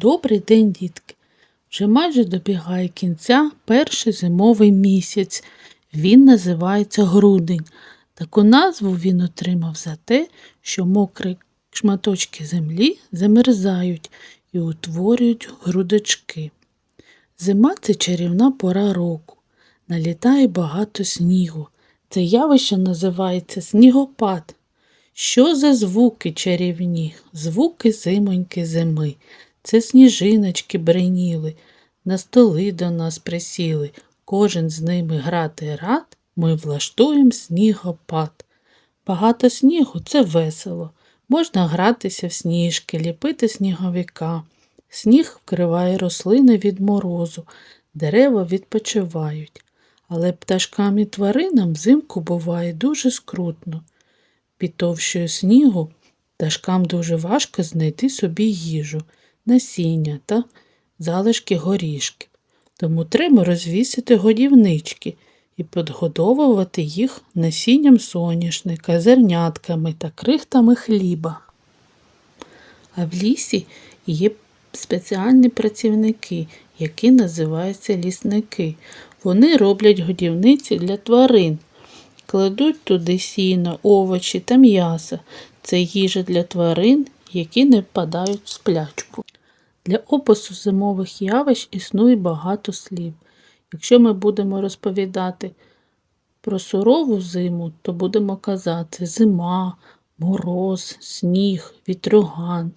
Добрий день, дітки! Вже майже добігає кінця перший зимовий місяць. Він називається грудень. Таку назву він отримав за те, що мокрі шматочки землі замерзають і утворюють грудочки. Зима це чарівна пора року. Налітає багато снігу. Це явище називається снігопад. Що за звуки чарівні? Звуки зимоньки зими. Це сніжиночки бреніли, на столи до нас присіли. Кожен з ними грати рад, ми влаштуємо снігопад. Багато снігу це весело. Можна гратися в сніжки, ліпити сніговика. Сніг вкриває рослини від морозу, дерева відпочивають. Але пташкам і тваринам взимку буває дуже скрутно. Під товщою снігу пташкам дуже важко знайти собі їжу, насіння та залишки горішків. Тому треба розвісити годівнички і підгодовувати їх насінням соняшника, зернятками та крихтами хліба. А в лісі є спеціальні працівники, які називаються лісники. Вони роблять годівниці для тварин, кладуть туди сіно, овочі та м'ясо. Це їжа для тварин, які не впадають в сплячку. Для опису зимових явищ існує багато слів. Якщо ми будемо розповідати про сурову зиму, то будемо казати зима, мороз, сніг, вітрюган.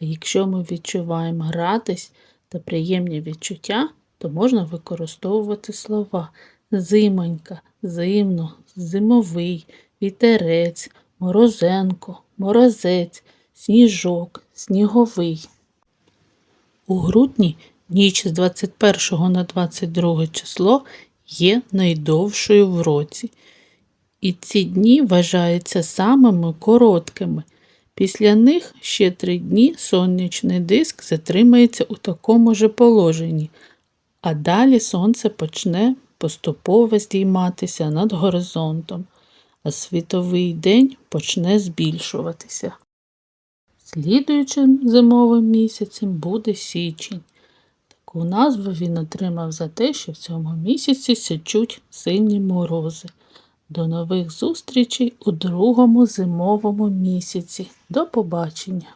А якщо ми відчуваємо радість та приємні відчуття, то можна використовувати слова зимонька, зимно, зимовий, вітерець, морозенко, морозець, сніжок, сніговий. У грудні ніч з 21 на 22 число є найдовшою в році. І ці дні вважаються самими короткими. Після них ще три дні сонячний диск затримається у такому же положенні, а далі сонце почне поступово здійматися над горизонтом, а світовий день почне збільшуватися. Слідуючим зимовим місяцем буде січень. Таку назву він отримав за те, що в цьому місяці січуть сильні морози. До нових зустрічей у другому зимовому місяці. До побачення!